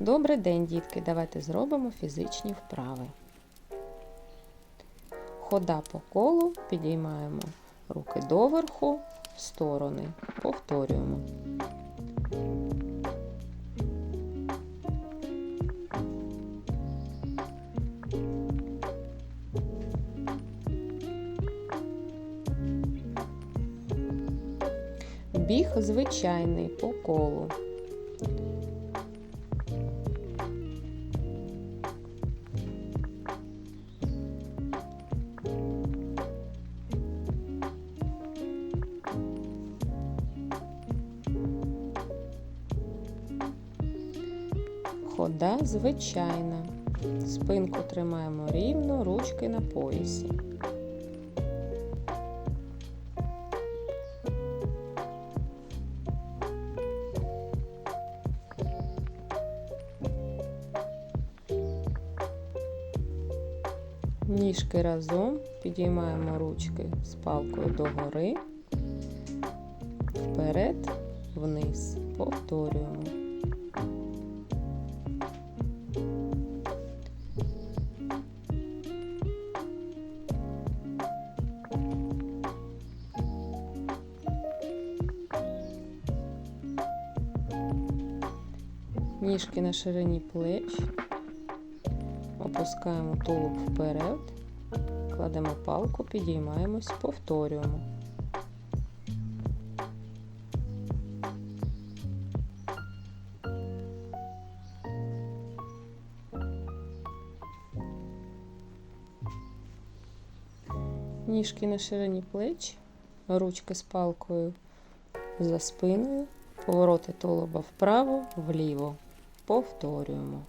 Добрий день, дітки! Давайте зробимо фізичні вправи. Хода по колу, підіймаємо руки доверху, в сторони. Повторюємо. Біг звичайний по колу. Хода звичайна. Спинку тримаємо рівно, ручки на поясі. Ніжки разом підіймаємо ручки з палкою догори, вперед, вниз. Повторюємо. Ніжки на ширині плеч. Опускаємо тулуб вперед, кладемо палку, підіймаємось, повторюємо. Ніжки на ширині плеч, ручки з палкою за спиною, повороти тулуба вправо, вліво. Повторюємо.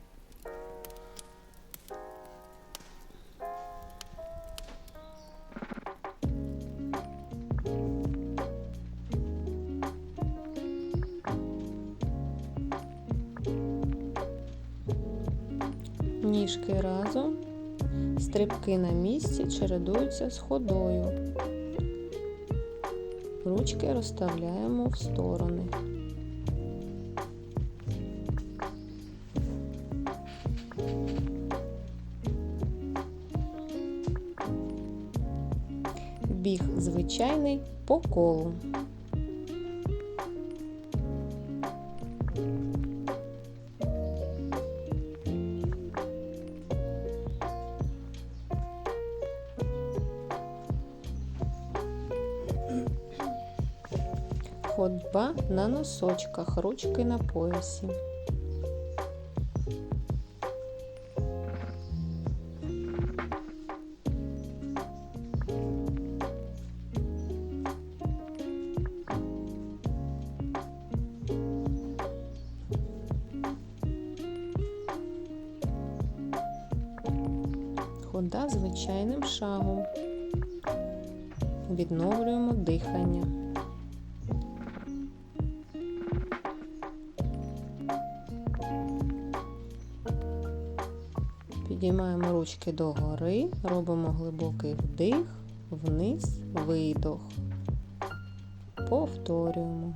Ніжки разом, стрибки на місці чередуються з ходою. Ручки розставляємо в сторони. Біг звичайний по колу. Ходьба на носочках, ручки на поясі. Хода звичайним шагом. Відновлюємо дихання. Підіймаємо ручки догори, робимо глибокий вдих, вниз, видох. Повторюємо.